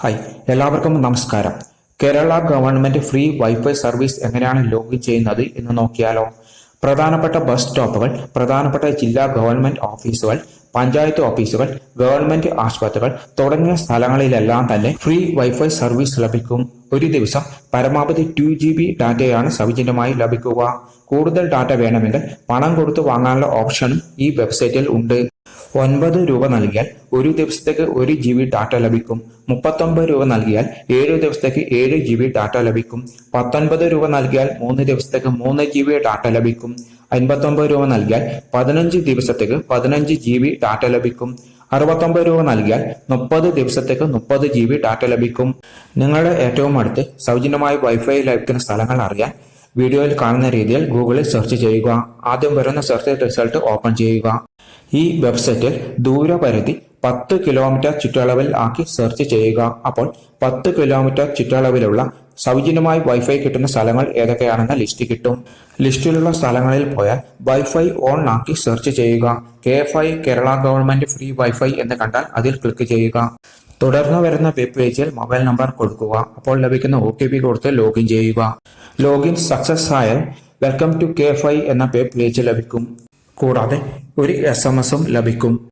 Hi എല്ലാവർക്കും നമസ്കാരം. Kerala government free WiFi service എങ്ങനെയാണ് ലോഗിൻ ചെയ്യുന്നത് എന്ന് നോക്കിയാലോ? പ്രധാനപ്പെട്ട ബസ് സ്റ്റോപ്പുകൾ പ്രധാനപ്പെട്ട ജില്ലാ ഗവൺമെന്റ് ഓഫീസുകൾ പഞ്ചായത്ത് ഓഫീസുകൾ ഗവൺമെന്റ് ആശുപത്രികൾ തുടങ്ങിയ സ്ഥലങ്ങളിലെല്ലാം തന്നെ ഫ്രീ വൈഫൈ സർവീസ് ലഭിക്കും. ഒരു ദിവസം പരമാവധി ടു ജി ബി ഡാറ്റയാണ് സൗജന്യമായി ലഭിക്കുക. കൂടുതൽ ഡാറ്റ വേണമെങ്കിൽ പണം കൊടുത്ത് വാങ്ങാനുള്ള ഓപ്ഷനും ഈ വെബ്സൈറ്റിൽ ഉണ്ട്. ഒൻപത് രൂപ നൽകിയാൽ ഒരു ദിവസത്തേക്ക് ഒരു ജി ബി ഡാറ്റ ലഭിക്കും. മുപ്പത്തൊമ്പത് രൂപ നൽകിയാൽ ഏഴ് ദിവസത്തേക്ക് ഏഴ് ജി ബി ഡാറ്റ ലഭിക്കും. പത്തൊൻപത് രൂപ നൽകിയാൽ മൂന്ന് ദിവസത്തേക്ക് മൂന്ന് ജി ബി ഡാറ്റ ലഭിക്കും. അൻപത്തൊമ്പത് രൂപ നൽകിയാൽ പതിനഞ്ച് ദിവസത്തേക്ക് പതിനഞ്ച് ജി ബി ഡാറ്റ ലഭിക്കും. അറുപത്തൊമ്പത് രൂപ നൽകിയാൽ മുപ്പത് ദിവസത്തേക്ക് മുപ്പത് ജി ബി ഡാറ്റ ലഭിക്കും. നിങ്ങളുടെ ഏറ്റവും അടുത്ത് സൗജന്യമായി വൈഫൈ ലഭിക്കുന്ന സ്ഥലങ്ങൾ അറിയാൻ വീഡിയോയിൽ കാണുന്ന രീതിയിൽ ഗൂഗിളിൽ സെർച്ച് ചെയ്യുക. ആദ്യം വരുന്ന സെർച്ച് റിസൾട്ട് ഓപ്പൺ ചെയ്യുക. ഈ വെബ്സൈറ്റിൽ ദൂരപരിധി പത്ത് കിലോമീറ്റർ ചുറ്റളവിൽ ആക്കി സെർച്ച് ചെയ്യുക. അപ്പോൾ പത്ത് കിലോമീറ്റർ ചുറ്റളവിലുള്ള സൗജന്യമായി വൈഫൈ കിട്ടുന്ന സ്ഥലങ്ങൾ ഏതൊക്കെയാണെന്ന ലിസ്റ്റ് കിട്ടും. ലിസ്റ്റിലുള്ള സ്ഥലങ്ങളിൽ പോയാൽ വൈഫൈ ഓൺ ആക്കി സെർച്ച് ചെയ്യുക. K I Kerala government free WiFi എന്ന് കണ്ടാൽ അതിൽ ക്ലിക്ക് ചെയ്യുക. തുടർന്ന് വരുന്ന വെബ് പേജിൽ മൊബൈൽ നമ്പർ കൊടുക്കുക. അപ്പോൾ ലഭിക്കുന്ന ഒ ടി പി കൊടുത്ത് ലോഗിൻ ചെയ്യുക. ലോഗിൻ സക്സസ് ആയാൽ വെൽക്കം ടു കെ ഐ എന്ന പേപ്പ് പേജ് ലഭിക്കും. കൂടാതെ ഒരു എസ് എം എസും ലഭിക്കും.